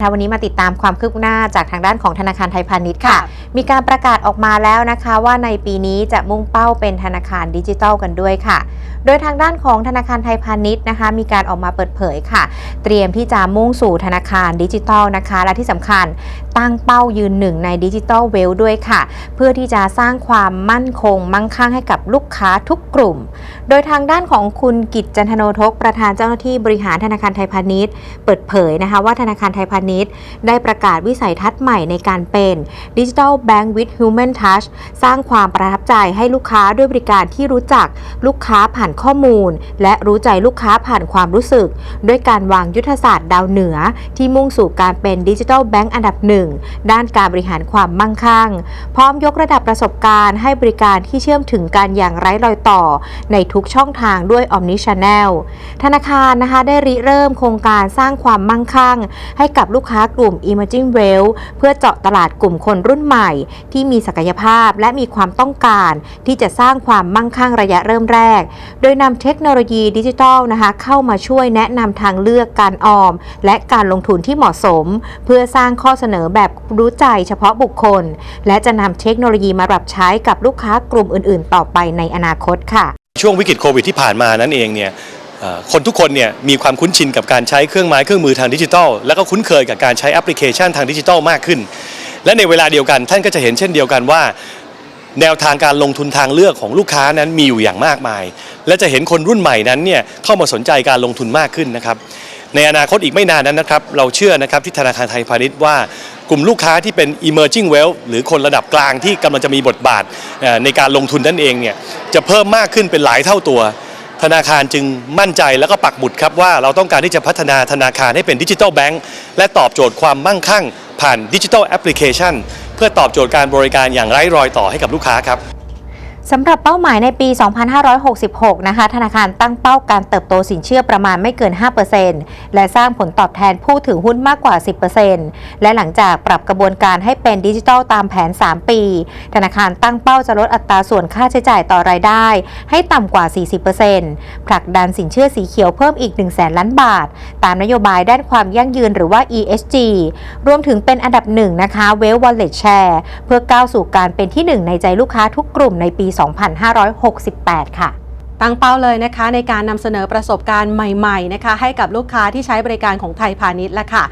วันนี้มาติดตามความคืบหน้าจากทางด้านของธนาคารไทยพาณิชย์ค่ะมีการประกาศออกมาแล้วนะคะว่าในปีนี้จะมุ่งเป้าเป็นธนาคารดิจิทัลกันด้วยค่ะ โดยทางด้านของธนาคารไทยพาณิชย์นะคะ มีการออกมาเปิดเผยค่ะ เตรียมที่จะมุ่งสู่ธนาคารดิจิทัลนะคะ และที่สำคัญตั้งเป้ายืนหนึ่งในดิจิทัลเวลด้วยค่ะ เพื่อที่จะสร้างความมั่นคง มั่งคั่งให้กับลูกค้าทุกกลุ่ม โดยทางด้านของคุณกิจจันทโนทกประธานเจ้าหน้าที่บริหารธนาคารไทยพาณิชย์ เปิดเผยนะคะว่าธนาคารไทยพาณิชย์ ได้ประกาศวิสัยทัศน์ใหม่ในการเป็น Digital Bank with Human Touch สร้างความประทับใจให้ลูกค้าด้วยบริการที่รู้จักลูกค้าผ่านข้อมูล และรู้ใจลูกค้าผ่านความรู้สึก ด้วยการวางยุทธศาสตร์ดาวเหนือ ที่มุ่งสู่การเป็นดิจิทัลแบงก์อันดับหนึ่งด้านการบริหารความมั่งคั่ง พร้อมยกระดับประสบการณ์ให้บริการที่เชื่อมถึงกันอย่างไร้รอยต่อ ในทุกช่องทางด้วย Omni Channel ธนาคารนะคะได้ริเริ่มโครงการสร้างความมั่งคั่ง ให้กับลูกค้ากลุ่ม Emerging Wealth เพื่อเจาะตลาดกลุ่มคนรุ่นใหม่ที่มีศักยภาพและมีความต้องการที่จะสร้างความมั่งคั่งระยะเริ่มแรก โดยนำเทคโนโลยีดิจิทัลนะคะเข้ามาช่วยแนะนำทางเลือกการออม และการลงทุนที่เหมาะสม เพื่อสร้างข้อเสนอแบบรู้ใจเฉพาะบุคคล และจะนำเทคโนโลยีมาปรับใช้กับลูกค้ากลุ่มอื่น ๆ ต่อไปในอนาคตค่ะ ช่วงวิกฤตโควิดที่ผ่านมานั้นเองเนี่ยคนทุกคนเนี่ยมีความคุ้นชินกับการใช้เครื่องไม้เครื่องมือทางดิจิทัล แล้วก็คุ้นเคยกับการใช้แอปพลิเคชันทางดิจิทัลมากขึ้น และในเวลาเดียวกันท่านก็จะเห็นเช่นเดียวกันว่า แนวทางการลงทุนทางเลือกของลูกค้านั้นมีอยู่อย่างมากมาย และจะเห็นคนรุ่นใหม่นั้นเนี่ยเข้ามาสนใจการลงทุนมากขึ้นนะครับ ในอนาคตอีกไม่นานนั้นนะครับ เราเชื่อนะครับที่ธนาคารไทยพาณิชย์ว่ากลุ่มลูกค้าที่เป็น emerging wealth หรือคนระดับกลางที่กำลังจะมีบทบาทในการลงทุนนั่นเองเนี่ยจะเพิ่มมากขึ้นเป็นหลายเท่าตัว ธนาคารจึงมั่นใจแล้วก็ปักหมุดครับว่าเราต้องการที่จะพัฒนาธนาคารให้เป็นดิจิทัลแบงก์และตอบโจทย์ความมั่งคั่ง ผ่านดิจิทัลแอปพลิเคชัน เพื่อตอบโจทย์การบริการอย่างไร้รอยต่อให้กับลูกค้าครับ สำหรับเป้าหมายในปี 2566 นะคะ ธนาคารตั้งเป้าการเติบโตสินเชื่อประมาณไม่เกิน 5%และสร้างผลตอบแทนผู้ถือหุ้นมากกว่า 10%และหลังจากปรับกระบวนการให้เป็นดิจิทัลตามแผน 3 ปี ธนาคารตั้งเป้าจะลดอัตราส่วนค่าใช้จ่ายต่อรายได้ ให้ต่ำกว่า 40%ผลักดันสินเชื่อสีเขียวเพิ่มอีก 1 0 0 0 0แสนล้านบาท ตามนโยบายด้านความยั่งยืนหรือว่า ESG รวมถึงเป็นอันดับหนึ่งนะคะ w e l l Wallet Share เพื่อก้าวสู่การเป็นที่หนึ่งในใจลูกค้าทุกกลุ่มในปี2568 ค่ะตั้งเป้าเลยนะคะในการนำเสนอประสบการณ์ใหม่ๆนะคะให้กับลูกค้าที่ใช้บริการของไทยพาณิชย์และค่ะ